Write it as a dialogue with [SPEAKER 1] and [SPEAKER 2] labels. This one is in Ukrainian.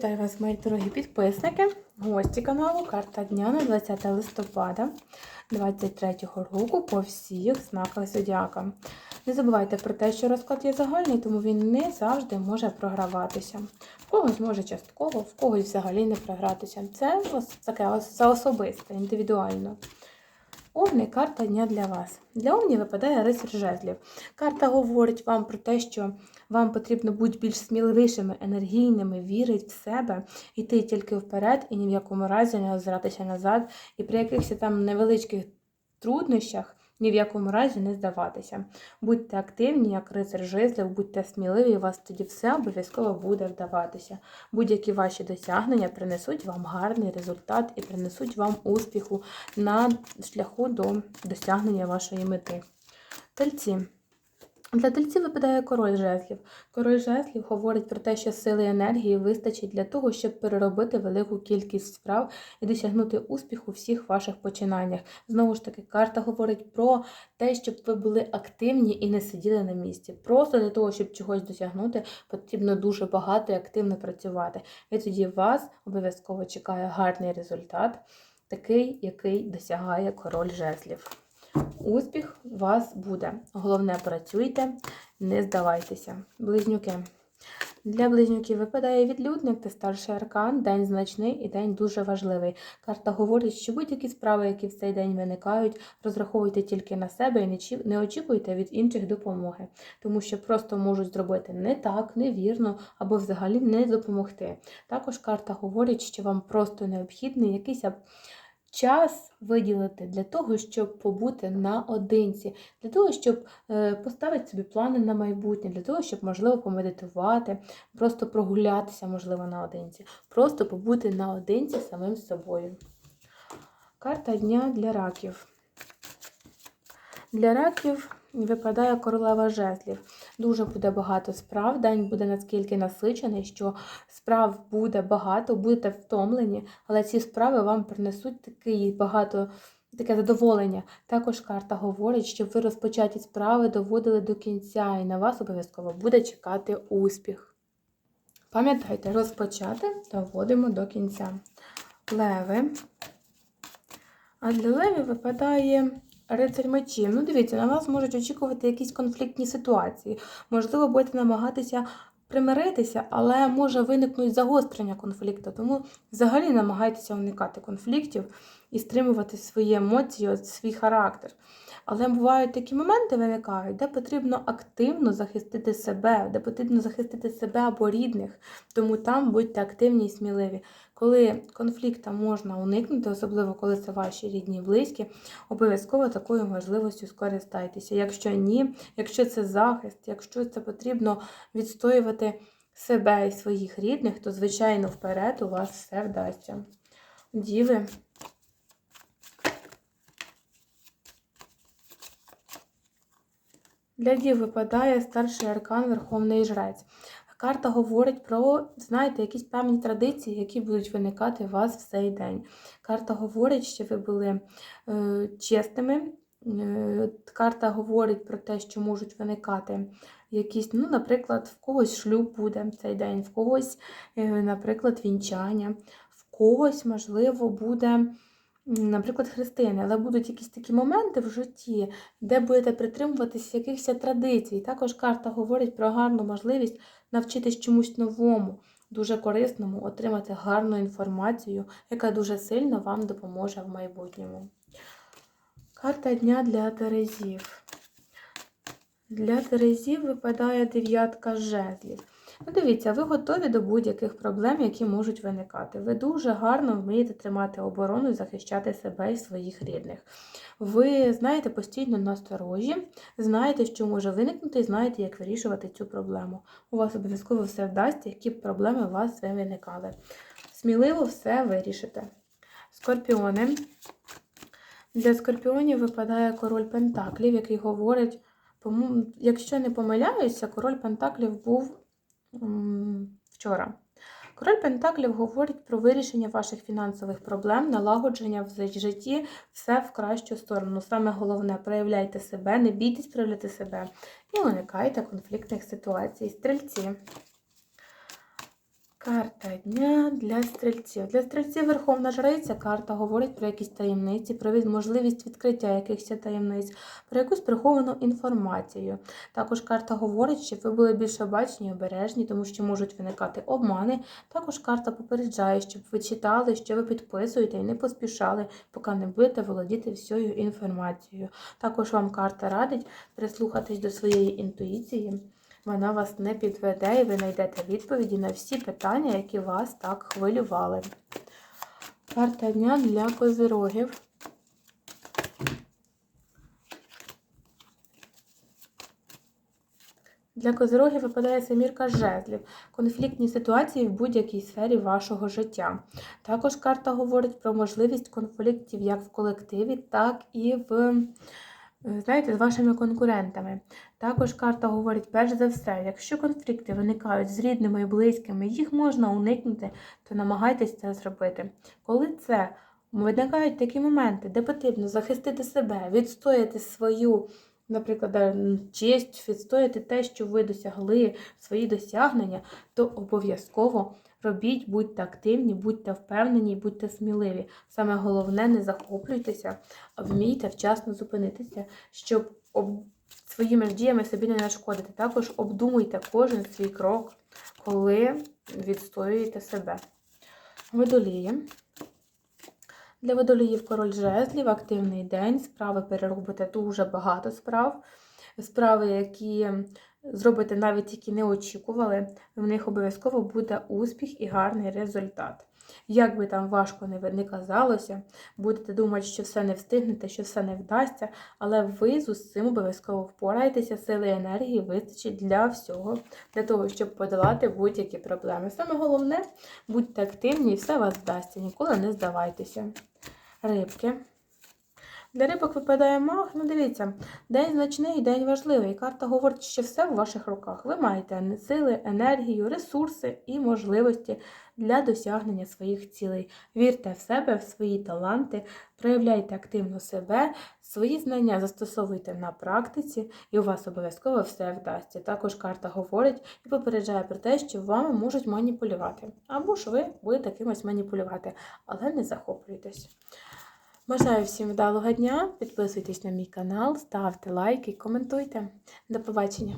[SPEAKER 1] Вітаю вас, мої дорогі підписники, гості каналу Карта дня на 20 листопада 2023 року по всіх знаках зодіака. Не забувайте про те, що розклад є загальний, тому він не завжди може програватися. В когось може частково, в когось взагалі не програтися. Це таке це особисте, індивідуально. Овни карта дня для вас. Для овнів випадає рицар жезлів. Карта говорить вам про те, що вам потрібно бути більш сміливішими, енергійними, вірити в себе, йти тільки вперед і ні в якому разі не озиратися назад, і при якихось там невеличких труднощах ні в якому разі не здаватися. Будьте активні, як рицар жезлів, будьте сміливі, і вас тоді все обов'язково буде вдаватися. Будь-які ваші досягнення принесуть вам гарний результат і принесуть вам успіху на шляху до досягнення вашої мети. Тельці. Для тельців випадає король жезлів. Король жезлів говорить про те, що сили і енергії вистачить для того, щоб переробити велику кількість справ і досягнути успіху всіх ваших починаннях. Знову ж таки, карта говорить про те, щоб ви були активні і не сиділи на місці. Просто для того, щоб чогось досягнути, потрібно дуже багато і активно працювати. І тоді вас обов'язково чекає гарний результат, такий, який досягає король жезлів. Успіх у вас буде. Головне, працюйте, не здавайтеся. Близнюки. Для близнюків випадає відлюдник та старший аркан, день значний і день дуже важливий. Карта говорить, що будь-які справи, які в цей день виникають, розраховуйте тільки на себе і не очікуйте від інших допомоги, тому що просто можуть зробити не так, невірно або взагалі не допомогти. Також карта говорить, що вам просто необхідний якийсь час виділити для того, щоб побути наодинці, для того, щоб е, поставити собі плани на майбутнє, для того, щоб, можливо, помедитувати, просто прогулятися, можливо, наодинці, просто побути наодинці самим собою. Карта дня для раків. Для раків випадає королева жезлів. Дуже буде багато справ. День буде наскільки насичений, що справ буде багато, будете втомлені, але ці справи вам принесуть такий багато. Таке задоволення. Також карта говорить, щоб ви розпочаті справи доводили до кінця, і на вас обов'язково буде чекати успіх. Пам'ятайте, розпочати доводимо до кінця. Леви. А для левів випадає рицарь мечів. Ну, дивіться, на вас можуть очікувати якісь конфліктні ситуації. Можливо, будете намагатися примиритися, але може виникнути загострення конфлікту. Тому взагалі намагайтеся уникати конфліктів і стримувати свої емоції, от свій характер. Але бувають такі моменти виникають, де потрібно активно захистити себе, де потрібно захистити себе або рідних. Тому там будьте активні і сміливі. Коли конфлікта можна уникнути, особливо коли це ваші рідні близькі, обов'язково такою можливістю скористайтеся. Якщо ні, якщо це захист, якщо це потрібно відстоювати себе і своїх рідних, то, звичайно, вперед у вас все вдасться. Діви. Для дів випадає старший аркан Верховний Жрець. Карта говорить про, знаєте, якісь певні традиції, які будуть виникати у вас в цей день. Карта говорить, що ви були е, чесними. Е, карта говорить про те, що можуть виникати якісь, ну, наприклад, в когось шлюб буде в цей день, в когось, е, наприклад, вінчання, в когось, можливо, буде. Наприклад, хрестини, але будуть якісь такі моменти в житті, де будете притримуватися якихось традицій. Також карта говорить про гарну можливість навчитись чомусь новому, дуже корисному, отримати гарну інформацію, яка дуже сильно вам допоможе в майбутньому. Карта дня для Терезів. Для Терезів випадає дев'ятка жезлів. Ну, дивіться, ви готові до будь-яких проблем, які можуть виникати. Ви дуже гарно вмієте тримати оборону і захищати себе і своїх рідних. Ви знаєте постійно насторожі, знаєте, що може виникнути, і знаєте, як вирішувати цю проблему. У вас обов'язково все вдасться, які б проблеми у вас не виникали. Сміливо все вирішите. Скорпіони. Для скорпіонів випадає король Пентаклів, який говорить, якщо не помиляюся, король Пентаклів був вчора. Король Пентаклів говорить про вирішення ваших фінансових проблем, налагодження в житті, все в кращу сторону. Саме головне, проявляйте себе, не бійтесь проявляти себе і уникайте конфліктних ситуацій. Стрільці. Карта дня для стрільців. Для стрільців Верховна Жриця карта говорить про якісь таємниці, про можливість відкриття якихось таємниць, про якусь приховану інформацію. Також карта говорить, щоб ви були більш обачні і обережні, тому що можуть виникати обмани. Також карта попереджає, щоб ви читали, що ви підписуєте і не поспішали, поки не будете володіти всією інформацією. Також вам карта радить прислухатись до своєї інтуїції. Вона вас не підведе і ви знайдете відповіді на всі питання, які вас так хвилювали. Карта дня для козирогів. Для козирогів випадає семірка жезлів, конфліктні ситуації в будь-якій сфері вашого життя. Також карта говорить про можливість конфліктів як в колективі, так і в, знаєте, з вашими конкурентами. Також карта говорить, перш за все, якщо конфлікти виникають з рідними і близькими, їх можна уникнути, то намагайтесь це зробити. Коли це виникають такі моменти, де потрібно захистити себе, відстояти свою, наприклад, е, честь, відстояти те, що ви досягли, свої досягнення, то обов'язково робіть, будьте активні, будьте впевнені, будьте сміливі. Саме головне, не захоплюйтеся, вмійте вчасно зупинитися, щоб об... своїми діями собі не нашкодити. Також обдумуйте кожен свій крок, коли відстоюєте себе. Водолії. Для водоліїв король жезлів, активний день, справи переробите дуже багато справ. Справи, які зробите навіть які не очікували, в них обов'язково буде успіх і гарний результат. Як би там важко не казалося, будете думати, що все не встигнете, що все не вдасться, але ви з усім обов'язково впораєтеся, сили і енергії вистачить для всього, для того, щоб подолати будь-які проблеми. Саме головне, будьте активні і все вас вдасться, ніколи не здавайтеся. Рибки. Для рибок випадає маг. Ну, дивіться, день значний, день важливий. Карта говорить, що все в ваших руках. Ви маєте сили, енергію, ресурси і можливості для досягнення своїх цілей. Вірте в себе, в свої таланти, проявляйте активно себе, свої знання застосовуйте на практиці, і у вас обов'язково все вдасться. Також карта говорить і попереджає про те, що вами можуть маніпулювати. Або ж ви будете кимось маніпулювати, але не захоплюйтесь. Бажаю всім вдалого дня. Підписуйтесь на мій канал, ставте лайки, коментуйте. До побачення!